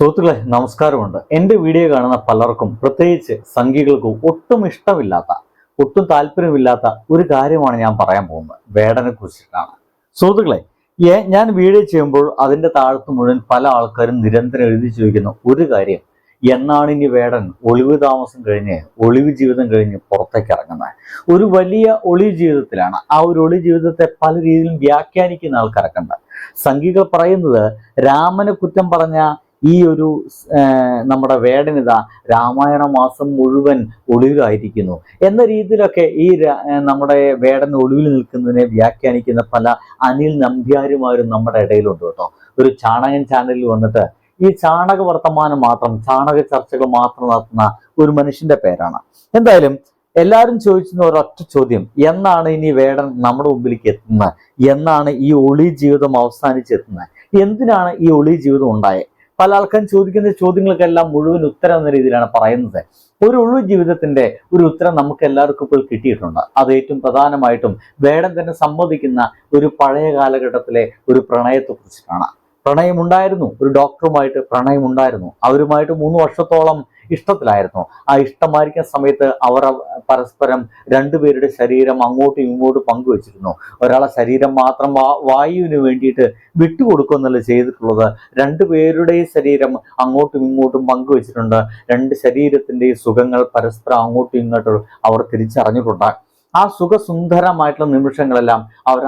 സുഹൃത്തുക്കളെ നമസ്കാരമുണ്ട്. എന്റെ വീഡിയോ കാണുന്ന പലർക്കും പ്രത്യേകിച്ച് സംഘികൾക്കും ഒട്ടും ഇഷ്ടമില്ലാത്ത ഒട്ടും താല്പര്യമില്ലാത്ത ഒരു കാര്യമാണ് ഞാൻ പറയാൻ പോകുന്നത്. വേടനെ കുറിച്ചിട്ടാണ്. സുഹൃത്തുക്കളെ ഏ ഞാൻ വീഡിയോ ചെയ്യുമ്പോൾ അതിന്റെ താഴത്ത് മുഴുവൻ പല ആൾക്കാരും നിരന്തരം എഴുതി ചോദിക്കുന്ന ഒരു കാര്യം എന്നാണ് ഇനി വേടൻ ഒളിവ് താമസം കഴിഞ്ഞ് ഒളിവ് ജീവിതം കഴിഞ്ഞ് പുറത്തേക്ക് ഇറങ്ങുന്നത്? ഒരു വലിയ ഒളിവ് ജീവിതത്തിലാണ്. ആ ഒരു ഒളി ജീവിതത്തെ പല രീതിയിലും വ്യാഖ്യാനിക്കുന്ന ആൾക്കാരൊക്കെ ഉണ്ട്. സംഘികൾ പറയുന്നത് രാമനെ കുറ്റം പറഞ്ഞ ഈ ഒരു നമ്മുടെ വേടനിത രാമായണ മാസം മുഴുവൻ ഒളിവിലായിരിക്കുന്നു. എന്ന രീതിയിലൊക്കെ ഈ നമ്മുടെ വേടൻ ഒളിവിൽ നിൽക്കുന്നതിനെ വ്യാഖ്യാനിക്കുന്ന പല അനിൽ നമ്പ്യാരുമാരും നമ്മുടെ ഇടയിലുണ്ട് കേട്ടോ. ഒരു ചാണകൻ ചാനലിൽ വന്നിട്ട് ഈ ചാണക വർത്തമാനം മാത്രം ചാണക ചർച്ചകൾ മാത്രം നടത്തുന്ന ഒരു മനുഷ്യന്റെ പേരാണ്. എന്തായാലും എല്ലാവരും ചോദിക്കുന്ന ഒരൊറ്റ ചോദ്യം എന്നാണ് ഇനി വേടൻ നമ്മുടെ മുമ്പിലേക്ക് എത്തുന്നത്? എന്നാണ് ഈ ഒളി ജീവിതം അവസാനിച്ചെത്തുന്നത് എന്തിനാണ് ഈ ഒളി ജീവിതം ഉണ്ടായത് പല ആൾക്കാരും ചോദിക്കുന്ന ചോദ്യങ്ങൾക്കെല്ലാം മുഴുവൻ ഉത്തരം എന്ന രീതിയിലാണ് പറയുന്നത്. ഒരു ഒഴിവ് ജീവിതത്തിന്റെ ഒരു ഉത്തരം നമുക്ക് എല്ലാവർക്കും ഇപ്പോൾ കിട്ടിയിട്ടുണ്ട്. അത് ഏറ്റവും പ്രധാനമായിട്ടും വേടം തന്നെ സമ്മതിക്കുന്ന ഒരു പഴയ കാലഘട്ടത്തിലെ ഒരു പ്രണയത്തെ കുറിച്ചിട്ടാണ് പ്രണയമുണ്ടായിരുന്നു. ഒരു ഡോക്ടറുമായിട്ട് പ്രണയമുണ്ടായിരുന്നു. അവരുമായിട്ട് മൂന്ന് വർഷത്തോളം ഇഷ്ടത്തിലായിരുന്നു. ആ ഇഷ്ടമായിരിക്കുന്ന സമയത്ത് അവർ പരസ്പരം രണ്ടുപേരുടെ ശരീരം അങ്ങോട്ടും ഇങ്ങോട്ടും പങ്കുവച്ചിരുന്നു. ഒരാളെ ശരീരം മാത്രം വായുവിന് വേണ്ടിയിട്ട് വിട്ടുകൊടുക്കുമെന്നല്ല ചെയ്തിട്ടുള്ളത്. രണ്ടുപേരുടെയും ശരീരം അങ്ങോട്ടും ഇങ്ങോട്ടും പങ്കുവച്ചിട്ടുണ്ട്. രണ്ട് ശരീരത്തിന്റെ സുഖങ്ങൾ പരസ്പരം അങ്ങോട്ടും ഇങ്ങോട്ടും അവർ തിരിച്ചറിഞ്ഞിട്ടുണ്ട്. ആ സുഖസുന്ദരമായിട്ടുള്ള നിമിഷങ്ങളെല്ലാം അവർ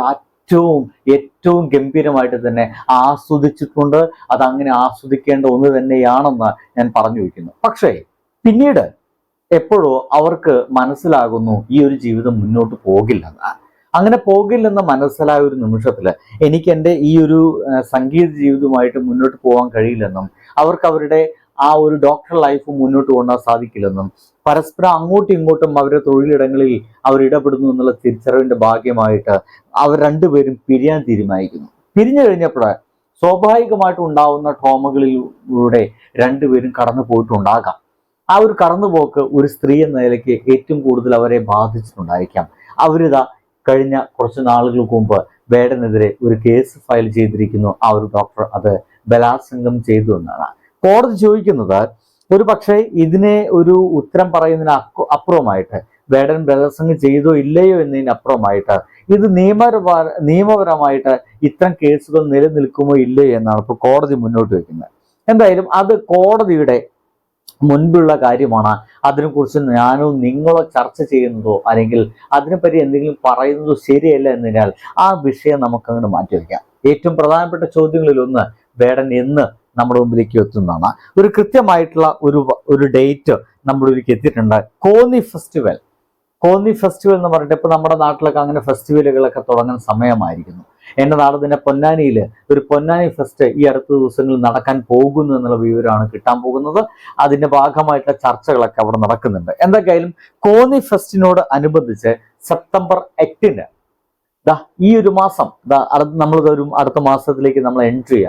ഏറ്റവും ഏറ്റവും ഗംഭീരമായിട്ട് തന്നെ ആസ്വദിച്ചിട്ടുണ്ട്. അത് അങ്ങനെ ആസ്വദിക്കേണ്ട ഒന്ന് തന്നെയാണെന്ന് ഞാൻ പറഞ്ഞു വയ്ക്കുന്നു. പക്ഷേ പിന്നീട് എപ്പോഴോ അവർക്ക് മനസ്സിലാകുന്നു ഈ ഒരു ജീവിതം മുന്നോട്ട് പോകില്ലെന്ന് അങ്ങനെ പോകില്ലെന്ന് മനസ്സിലായ ഒരു നിമിഷത്തിൽ എനിക്ക് എന്റെ ഈ ഒരു സംഗീത ജീവിതവുമായിട്ട് മുന്നോട്ട് പോകാൻ കഴിയില്ലെന്നും അവർക്ക് അവരുടെ ആ ഒരു ഡോക്ടർ ലൈഫ് മുന്നോട്ട് കൊണ്ടുപോകാൻ സാധിക്കില്ലെന്നും പരസ്പരം അങ്ങോട്ടും ഇങ്ങോട്ടും അവരുടെ തൊഴിലിടങ്ങളിൽ അവർ ഇടപെടുന്നു എന്നുള്ള തിരിച്ചറിവിന്റെ ഭാഗ്യമായിട്ട് അവർ രണ്ടുപേരും പിരിയാൻ തീരുമാനിക്കുന്നു. പിരിഞ്ഞു കഴിഞ്ഞപ്പോൾ സ്വാഭാവികമായിട്ട് ഉണ്ടാവുന്ന ട്രോമകളിലൂടെ രണ്ടുപേരും കടന്നു പോയിട്ടുണ്ടാകാം. ആ ഒരു കടന്നുപോക്ക് ഒരു സ്ത്രീ എന്ന നിലയ്ക്ക് ഏറ്റവും കൂടുതൽ അവരെ ബാധിച്ചിട്ടുണ്ടായിരിക്കാം. അവരിതാ കഴിഞ്ഞ കുറച്ച് നാളുകൾക്ക് മുമ്പ് വേടനെതിരെ ഒരു കേസ് ഫയൽ ചെയ്തിരിക്കുന്നു. ആ ഒരു ഡോക്ടർ അത് ബലാത്സംഗം ചെയ്തു എന്നാണ്. കോടതി ചോദിക്കുന്നത് ഒരു പക്ഷേ ഇതിനെ ഒരു ഉത്തരം പറയുന്നതിന് അപ്പുറമായിട്ട് വേടൻ ബലാത്സംഗം ചെയ്തോ ഇല്ലയോ എന്നതിന് അപ്പുറമായിട്ട് ഇത് നിയമപര നിയമപരമായിട്ട് ഇത്തരം കേസുകൾ നിലനിൽക്കുമോ ഇല്ലയോ എന്നാണ് ഇപ്പോൾ കോടതി മുന്നോട്ട് വെക്കുന്നത് എന്തായാലും അത് കോടതിയുടെ മുൻപുള്ള കാര്യമാണ്. അതിനെക്കുറിച്ച് ഞാനോ നിങ്ങളോ ചർച്ച ചെയ്യുന്നതോ അല്ലെങ്കിൽ അതിനെപ്പറ്റി എന്തെങ്കിലും പറയുന്നതോ ശരിയല്ല എന്നതിനാൽ ആ വിഷയം നമുക്കങ്ങനെ മാറ്റി വയ്ക്കാം ഏറ്റവും പ്രധാനപ്പെട്ട ചോദ്യങ്ങളിൽ ഒന്ന് വേടൻ എന്ന് നമ്മുടെ മുമ്പിലേക്ക് എത്തുന്നതാണ്. ഒരു കൃത്യമായിട്ടുള്ള ഒരു ഒരു ഡേറ്റ് നമ്മുടെ ഇതിലേക്ക് എത്തിയിട്ടുണ്ട്. കോന്നി ഫെസ്റ്റിവൽ. കോന്നി ഫെസ്റ്റിവൽ എന്ന് പറഞ്ഞിട്ട് ഇപ്പൊ നമ്മുടെ നാട്ടിലൊക്കെ അങ്ങനെ ഫെസ്റ്റിവലുകളൊക്കെ തുടങ്ങുന്ന സമയമായിരിക്കുന്നു. എന്റെ നാട് തന്നെ പൊന്നാനിയിൽ ഒരു പൊന്നാനി ഫെസ്റ്റ് ഈ അടുത്ത ദിവസങ്ങളിൽ നടക്കാൻ പോകുന്നു എന്നുള്ള വിവരമാണ് കിട്ടാൻ പോകുന്നത്. അതിന്റെ ഭാഗമായിട്ടുള്ള ചർച്ചകളൊക്കെ അവിടെ നടക്കുന്നുണ്ട്. എന്തൊക്കെയായാലും കോന്നി ഫെസ്റ്റിനോട് അനുബന്ധിച്ച് സെപ്റ്റംബർ എട്ടിന് ദാ ഈ ഒരു മാസം ദാ അടുത്ത നമ്മൾ ഒരു അടുത്ത മാസത്തിലേക്ക് നമ്മൾ എൻട്രി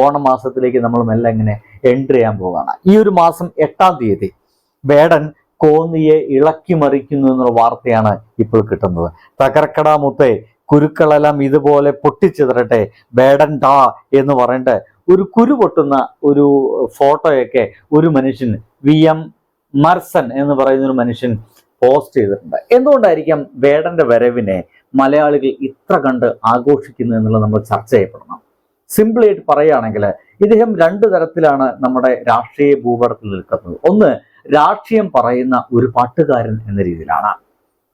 ഓണമാസത്തിലേക്ക് നമ്മൾ മെല്ലെ ഇങ്ങനെ എൻട്രി ചെയ്യാൻ പോവുകയാണ്. ഈ ഒരു മാസം എട്ടാം തീയതി വേടൻ കോന്നിയെ ഇളക്കി മറിക്കുന്നു എന്നുള്ള വാർത്തയാണ് ഇപ്പോൾ കിട്ടുന്നത്. തകർക്കടാമുത്തെ കുരുക്കളെല്ലാം ഇതുപോലെ പൊട്ടിച്ചിതറട്ടെ വേടൻ ഡാ എന്ന് പറഞ്ഞിട്ട് ഒരു കുരു പൊട്ടുന്ന ഒരു ഫോട്ടോയൊക്കെ ഒരു മനുഷ്യൻ വി എം മർസൻ എന്ന് പറയുന്ന ഒരു മനുഷ്യൻ പോസ്റ്റ് ചെയ്തിട്ടുണ്ട്. എന്തുകൊണ്ടായിരിക്കാം വേടന്റെ വരവിനെ മലയാളികൾ ഇത്ര കണ്ട് ആഘോഷിക്കുന്നു എന്നുള്ളത് നമ്മൾ ചർച്ച ചെയ്യപ്പെടണം? സിമ്പിളി ആയിട്ട് പറയുകയാണെങ്കിൽ ഇദ്ദേഹം രണ്ട് തരത്തിലാണ് നമ്മുടെ രാഷ്ട്രീയ ഭൂപടത്തിൽ നിൽക്കുന്നത്. ഒന്ന് രാഷ്ട്രീയം പറയുന്ന ഒരു പാട്ടുകാരൻ എന്ന രീതിയിലാണ്.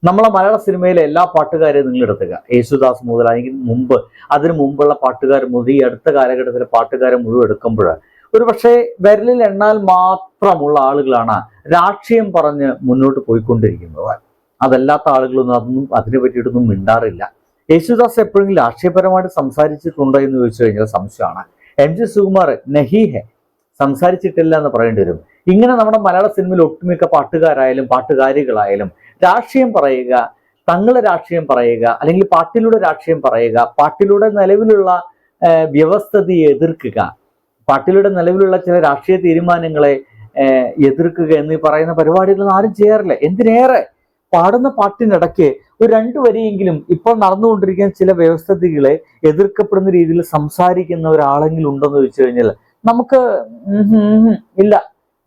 നമ്മളെ മലയാള സിനിമയിലെ എല്ലാ പാട്ടുകാരെയും നിങ്ങൾ എടുത്തുക. യേശുദാസ് മുതൽ അല്ലെങ്കിൽ മുമ്പ് അതിനു മുമ്പുള്ള പാട്ടുകാർ മുതൽ ഈ അടുത്ത കാലഘട്ടത്തിലെ പാട്ടുകാരെ മുഴുവൻ എടുക്കുമ്പോൾ ഒരു പക്ഷേ വിരലിൽ എണ്ണാൽ മാത്രമുള്ള ആളുകളാണ് രാഷ്ട്രീയം പറഞ്ഞ് മുന്നോട്ട് പോയിക്കൊണ്ടിരിക്കുന്നത്. അതല്ലാത്ത ആളുകളൊന്നും അതൊന്നും അതിനെ പറ്റിയിട്ടൊന്നും മിണ്ടാറില്ല. യേശുദാസ് എപ്പോഴെങ്കിലും രാഷ്ട്രീയപരമായിട്ട് സംസാരിച്ചിട്ടുണ്ടോ എന്ന് ചോദിച്ചു കഴിഞ്ഞാൽ സംശയമാണ്. എം ജി സുകുമാർ നഹീഹെ സംസാരിച്ചിട്ടില്ല എന്ന് പറയേണ്ടി വരും. ഇങ്ങനെ നമ്മുടെ മലയാള സിനിമയിൽ ഒട്ടുമിക്ക പാട്ടുകാരായാലും പാട്ടുകാരികളായാലും രാഷ്ട്രീയം പറയുക തങ്ങളെ രാഷ്ട്രീയം പറയുക അല്ലെങ്കിൽ പാട്ടിലൂടെ രാഷ്ട്രീയം പറയുക പാട്ടിലൂടെ നിലവിലുള്ള വ്യവസ്ഥതയെ എതിർക്കുക പാട്ടിലൂടെ നിലവിലുള്ള ചില രാഷ്ട്രീയ തീരുമാനങ്ങളെ എതിർക്കുക എന്ന് പറയുന്ന പരിപാടികളൊന്നും ആരും ചെയ്യാറില്ല. എന്തിനേറെ പാടുന്ന പാട്ടിനിടയ്ക്ക് ഒരു രണ്ടു വരിയെങ്കിലും ഇപ്പോൾ നടന്നുകൊണ്ടിരിക്കുന്ന ചില വ്യവസ്ഥിതികളെ എതിർക്കപ്പെടുന്ന രീതിയിൽ സംസാരിക്കുന്ന ഒരാളെങ്കിലും ഉണ്ടെന്ന് വെച്ച് കഴിഞ്ഞാൽ നമുക്ക് ഇല്ല.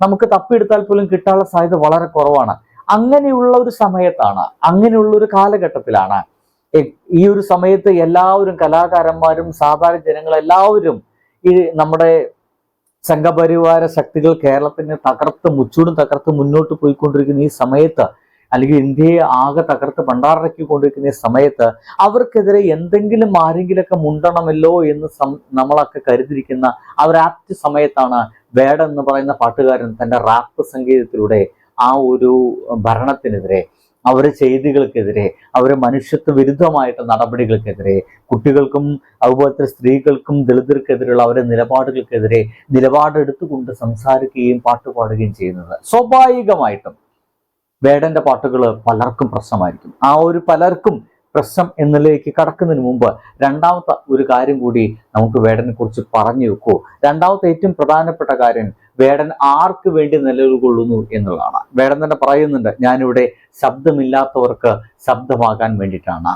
നമുക്ക് തപ്പിയെടുത്താൽ പോലും കിട്ടാനുള്ള സാധ്യത വളരെ കുറവാണ്. അങ്ങനെയുള്ള ഒരു സമയത്താണ് അങ്ങനെയുള്ള ഒരു കാലഘട്ടത്തിലാണ്. ഈ ഒരു സമയത്ത് എല്ലാവരും കലാകാരന്മാരും സാധാരണ ജനങ്ങൾ എല്ലാവരും ഈ നമ്മുടെ സംഘപരിവാര ശക്തികൾ കേരളത്തിനെ തകർത്ത് മുച്ചൂടും തകർത്ത് മുന്നോട്ട് പോയിക്കൊണ്ടിരിക്കുന്ന ഈ സമയത്ത് അല്ലെങ്കിൽ ഇന്ത്യയെ ആകെ തകർത്ത് പണ്ടാറടക്കിക്കൊണ്ടിരിക്കുന്ന കൊണ്ടിരിക്കുന്ന സമയത്ത് അവർക്കെതിരെ എന്തെങ്കിലും ആരെങ്കിലൊക്കെ മുണ്ടണമല്ലോ എന്ന് നമ്മളൊക്കെ കരുതിയിരിക്കുന്ന ആപ്റ്റ് സമയത്താണ് വേട എന്ന് പറയുന്ന പാട്ടുകാരൻ തന്റെ റാപ്പ് സംഗീതത്തിലൂടെ ആ ഒരു ഭരണത്തിനെതിരെ അവരെ ചെയ്തികൾക്കെതിരെ അവരെ മനുഷ്യത്വ വിരുദ്ധമായിട്ട് നടപടികൾക്കെതിരെ കുട്ടികൾക്കും അതുപോലത്തെ സ്ത്രീകൾക്കും ദളിതർക്കെതിരെയുള്ള അവരുടെ നിലപാടുകൾക്കെതിരെ നിലപാടെടുത്തുകൊണ്ട് സംസാരിക്കുകയും പാട്ടുപാടുകയും ചെയ്യുന്നത്. സ്വാഭാവികമായിട്ടും വേടന്റെ പാട്ടുകൾ പലർക്കും പ്രശ്നമായിരിക്കും. ആ ഒരു പലർക്കും പ്രശ്നം എന്നിലേക്ക് കടക്കുന്നതിന് മുമ്പ് രണ്ടാമത്തെ ഒരു കാര്യം കൂടി നമുക്ക് വേടനെ കുറിച്ച് പറഞ്ഞു വെക്കൂ. രണ്ടാമത്തെ ഏറ്റവും പ്രധാനപ്പെട്ട കാര്യം വേടൻ ആർക്ക് വേണ്ടി നിലകൊള്ളുന്നു എന്നുള്ളതാണ്. വേടൻ തന്നെ പറയുന്നുണ്ട് ഞാനിവിടെ ശബ്ദമില്ലാത്തവർക്ക് ശബ്ദമാകാൻ വേണ്ടിയിട്ടാണ്.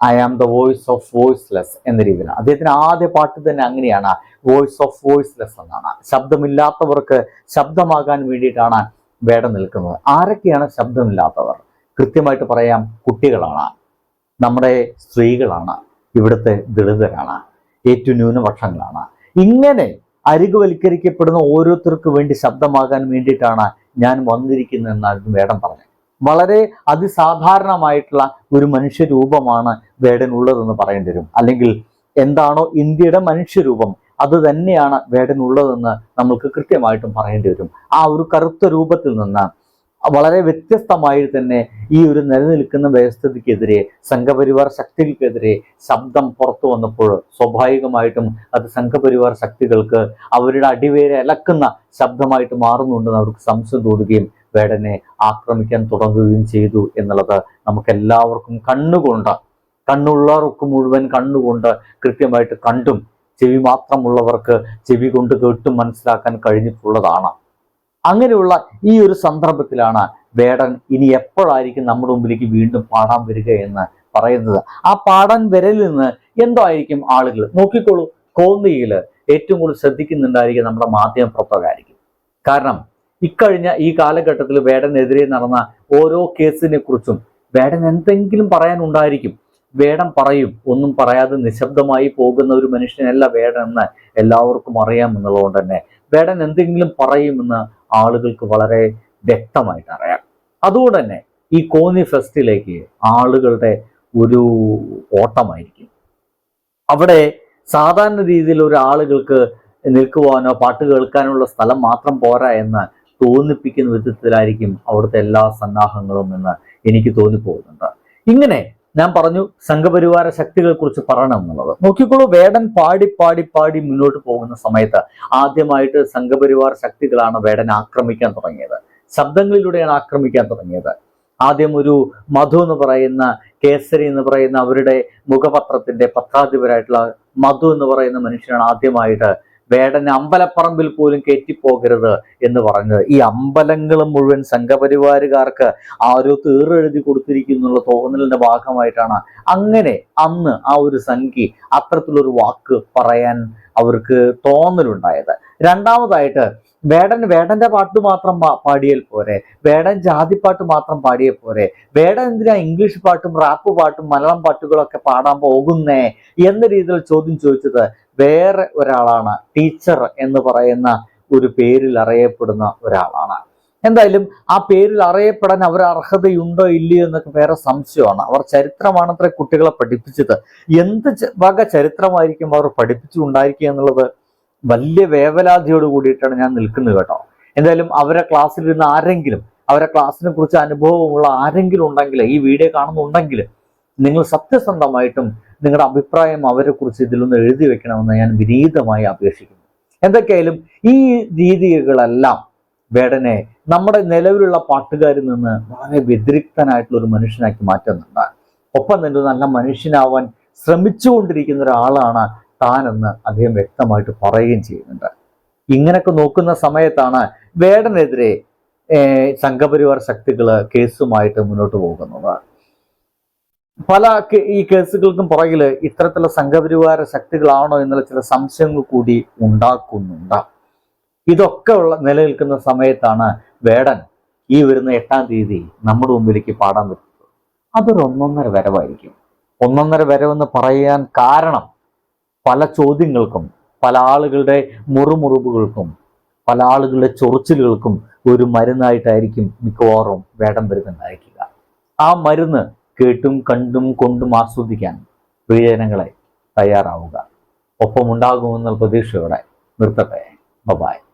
I am the voice of voiceless എന്ന രീതിയിലാണ്. അദ്ദേഹത്തിന് ആദ്യ പാട്ട് തന്നെ അങ്ങനെയാണ് വോയിസ് ഓഫ് വോയിസ്ലെസ് എന്നാണ്. ശബ്ദമില്ലാത്തവർക്ക് ശബ്ദമാകാൻ വേണ്ടിയിട്ടാണ് വേടം നിൽക്കുന്നത്. ആരൊക്കെയാണ് ശബ്ദമില്ലാത്തവർ? കൃത്യമായിട്ട് പറയാം കുട്ടികളാണ്. നമ്മുടെ സ്ത്രീകളാണ്. ഇവിടുത്തെ ദളിതരാണ്. ഏറ്റവും ന്യൂനപക്ഷങ്ങളാണ് ഇങ്ങനെ അരികുവൽക്കരിക്കപ്പെടുന്ന ഓരോരുത്തർക്ക് വേണ്ടി ശബ്ദമാകാൻ വേണ്ടിയിട്ടാണ് ഞാൻ വന്നിരിക്കുന്നതെന്നായിരുന്നു വേടം പറഞ്ഞത്. വളരെ അതിസാധാരണമായിട്ടുള്ള ഒരു മനുഷ്യരൂപമാണ് വേടൻ ഉള്ളതെന്ന് പറയേണ്ടി വരും. അല്ലെങ്കിൽ എന്താണോ ഇന്ത്യയുടെ മനുഷ്യരൂപം അത് തന്നെയാണ് വേടനുള്ളതെന്ന് നമ്മൾക്ക് കൃത്യമായിട്ടും പറയേണ്ടി വരും. ആ ഒരു കറുത്ത രൂപത്തിൽ നിന്ന് വളരെ വ്യത്യസ്തമായി തന്നെ ഈ ഒരു നിലനിൽക്കുന്ന വ്യവസ്ഥിതിക്കെതിരെ സംഘപരിവാർ ശക്തികൾക്കെതിരെ ശബ്ദം പുറത്തു വന്നപ്പോൾ സ്വാഭാവികമായിട്ടും അത് സംഘപരിവാർ ശക്തികൾക്ക് അവരുടെ അടിവേരെ അലക്കുന്ന ശബ്ദമായിട്ട് മാറുന്നുണ്ടെന്ന് അവർക്ക് സംശയം തോന്നുകയും വേടനെ ആക്രമിക്കാൻ തുടങ്ങുകയും ചെയ്തു എന്നുള്ളത് നമുക്കെല്ലാവർക്കും കണ്ണുകൊണ്ട് കണ്ണുള്ളവർക്ക് മുഴുവൻ കണ്ണുകൊണ്ട് കൃത്യമായിട്ട് കണ്ടും ചെവി മാത്രമുള്ളവർക്ക് ചെവി കൊണ്ട് കേട്ട് മനസ്സിലാക്കാൻ കഴിഞ്ഞിട്ടുള്ളതാണ്. അങ്ങനെയുള്ള ഈ ഒരു സന്ദർഭത്തിലാണ് വേടൻ ഇനി എപ്പോഴായിരിക്കും നമ്മുടെ മുമ്പിലേക്ക് വീണ്ടും പാടാൻ വരിക എന്ന് പറയുന്നത്. ആ പാടാൻ വരലിൽ നിന്ന് എന്തായിരിക്കും ആളുകൾ നോക്കിക്കോളൂ കോന്നിയിൽ ഏറ്റവും കൂടുതൽ ശ്രദ്ധിക്കുന്നുണ്ടായിരിക്കും നമ്മുടെ മാധ്യമ പ്രവർത്തകരായിരിക്കും. കാരണം ഇക്കഴിഞ്ഞ ഈ കാലഘട്ടത്തിൽ വേടനെതിരെ നടന്ന ഓരോ കേസിനെ കുറിച്ചും വേടൻ എന്തെങ്കിലും പറയാനുണ്ടായിരിക്കും. വേടൻ പറയും. ഒന്നും പറയാതെ നിശബ്ദമായി പോകുന്ന ഒരു മനുഷ്യനല്ല വേടൻ എന്ന് എല്ലാവർക്കും അറിയാമെന്നുള്ളതുകൊണ്ട് തന്നെ. വേടൻ എന്തെങ്കിലും പറയുമെന്ന് ആളുകൾക്ക് വളരെ വ്യക്തമായിട്ട് അറിയാം. അതുകൊണ്ട് തന്നെ ഈ കോന്നി ഫെസ്റ്റിലേക്ക് ആളുകളുടെ ഒരു ഓട്ടമായിരിക്കും. അവിടെ സാധാരണ രീതിയിൽ ഒരു ആളുകൾക്ക് നിൽക്കുവാനോ പാട്ട് കേൾക്കാനുള്ള സ്ഥലം മാത്രം പോരാ എന്ന് തോന്നിപ്പിക്കുന്ന വിധത്തിലായിരിക്കും അവിടുത്തെ എല്ലാ സന്നാഹങ്ങളും എന്ന് എനിക്ക് തോന്നിപ്പോകുന്നുണ്ട്. ഇങ്ങനെ ഞാൻ പറഞ്ഞു സംഘപരിവാര ശക്തികളെ കുറിച്ച് പറയണം എന്നുള്ളത്. നോക്കിക്കോളൂ വേടൻ പാടി പാടി പാടി മുന്നോട്ട് പോകുന്ന സമയത്ത് ആദ്യമായിട്ട് സംഘപരിവാര ശക്തികളാണ് വേടൻ ആക്രമിക്കാൻ തുടങ്ങിയത്. ശബ്ദങ്ങളിലൂടെയാണ് ആക്രമിക്കാൻ തുടങ്ങിയത്. ആദ്യം ഒരു മധു എന്ന് പറയുന്ന കേസരി എന്ന് പറയുന്ന അവരുടെ മുഖപത്രത്തിന്റെ പത്രാധിപരായിട്ടുള്ള മധു എന്ന് പറയുന്ന മനുഷ്യനാണ് ആദ്യമായിട്ട് വേടനെ അമ്പലപ്പറമ്പിൽ പോലും കയറ്റിപ്പോകരുത് എന്ന് പറഞ്ഞത് ഈ അമ്പലങ്ങൾ മുഴുവൻ സംഘപരിവാരുകാർക്ക് ആ ഒരു തീറെഴുതി കൊടുത്തിരിക്കുന്നുള്ള തോന്നലിന്റെ ഭാഗമായിട്ടാണ് അങ്ങനെ അന്ന് ആ ഒരു സംഖ്യ അത്തരത്തിലൊരു വാക്ക് പറയാൻ അവർക്ക് തോന്നലുണ്ടായത്. രണ്ടാമതായിട്ട് വേടൻ വേടന്റെ പാട്ട് മാത്രം പാടിയാൽ പോരെ വേടൻ ജാതിപ്പാട്ട് മാത്രം പാടിയാൽ പോരെ വേടൻ എന്തിനാ ഇംഗ്ലീഷ് പാട്ടും റാപ്പ് പാട്ടും മലയാളം പാട്ടുകളൊക്കെ പാടാൻ പോകുന്നേ എന്ന രീതിയിൽ ചോദ്യം ചോദിച്ചത് വേറെ ഒരാളാണ് ടീച്ചർ എന്ന് പറയുന്ന ഒരു പേരിൽ അറിയപ്പെടുന്ന ഒരാളാണ്. എന്തായാലും ആ പേരിൽ അറിയപ്പെടാൻ അവർ അർഹതയുണ്ടോ ഇല്ലയോ എന്നൊക്കെ വേറെ സംശയമാണ്. അവർ ചരിത്രമാണ് അത്ര കുട്ടികളെ പഠിപ്പിച്ചത്. എന്ത് വക ചരിത്രമായിരിക്കും അവർ പഠിപ്പിച്ചുണ്ടായിരിക്കുക എന്നുള്ളത് വലിയ വേവലാതിയോട് കൂടിയിട്ടാണ് ഞാൻ നിൽക്കുന്നത് കേട്ടോ. എന്തായാലും അവരെ ക്ലാസ്സിലിരുന്ന ആരെങ്കിലും അവരെ ക്ലാസ്സിനെ കുറിച്ച് അനുഭവമുള്ള ആരെങ്കിലും ഉണ്ടെങ്കിൽ ഈ വീഡിയോ കാണുന്നുണ്ടെങ്കിൽ നിങ്ങൾ സത്യസന്ധമായിട്ടും നിങ്ങളുടെ അഭിപ്രായം അവരെ കുറിച്ച് ഇതിലൊന്ന് എഴുതി വെക്കണമെന്ന് ഞാൻ വിനീതമായി അപേക്ഷിക്കുന്നു. എന്തൊക്കെയായാലും ഈ രീതികളെല്ലാം വേടനെ നമ്മുടെ നിലവിലുള്ള പാട്ടുകാരിൽ നിന്ന് വളരെ വ്യതിരിക്തനായിട്ടുള്ള ഒരു മനുഷ്യനാക്കി മാറ്റുന്നുണ്ട്. ഒപ്പം തന്നെ നല്ല മനുഷ്യനാവാൻ ശ്രമിച്ചുകൊണ്ടിരിക്കുന്ന ഒരാളാണ് താനെന്ന് അദ്ദേഹം വ്യക്തമായിട്ട് പറയുകയും ചെയ്യുന്നുണ്ട്. ഇങ്ങനൊക്കെ നോക്കുന്ന സമയത്താണ് വേടനെതിരെ സംഘപരിവാർ ശക്തികൾ കേസുമായിട്ട് മുന്നോട്ട് പോകുന്നത്. പല ഈ കേസുകൾക്കും പുറകിൽ ഇത്തരത്തിലുള്ള സംഘപരിവാര ശക്തികളാണോ എന്നുള്ള ചില സംശയങ്ങൾ കൂടി ഉണ്ടാക്കുന്നുണ്ട്. ഇതൊക്കെ ഉള്ള നിലനിൽക്കുന്ന സമയത്താണ് വേടൻ ഈ വരുന്ന എട്ടാം തീയതി നമ്മുടെ മുമ്പിലേക്ക് പാടാൻ പറ്റുന്നത്. അതൊരു ഒന്നൊന്നര വരവായിരിക്കും. ഒന്നൊന്നര വരവെന്ന് പറയാൻ കാരണം പല ചോദ്യങ്ങൾക്കും പല ആളുകളുടെ മുറുമുറിവുകൾക്കും പല ആളുകളുടെ ചൊറിച്ചിലുകൾക്കും ഒരു മരുന്നായിട്ടായിരിക്കും മിക്കവാറും വേടം വരുന്നുണ്ടായിരിക്കുക ആ മരുന്ന് കേട്ടും കണ്ടും കൊണ്ടും ആസ്വദിക്കാൻ പ്രിയജനങ്ങളെ തയ്യാറാവുക. ഒപ്പമുണ്ടാകുമെന്നുള്ള പ്രതീക്ഷയോടെ നിർത്തട്ടെ. ബബായ്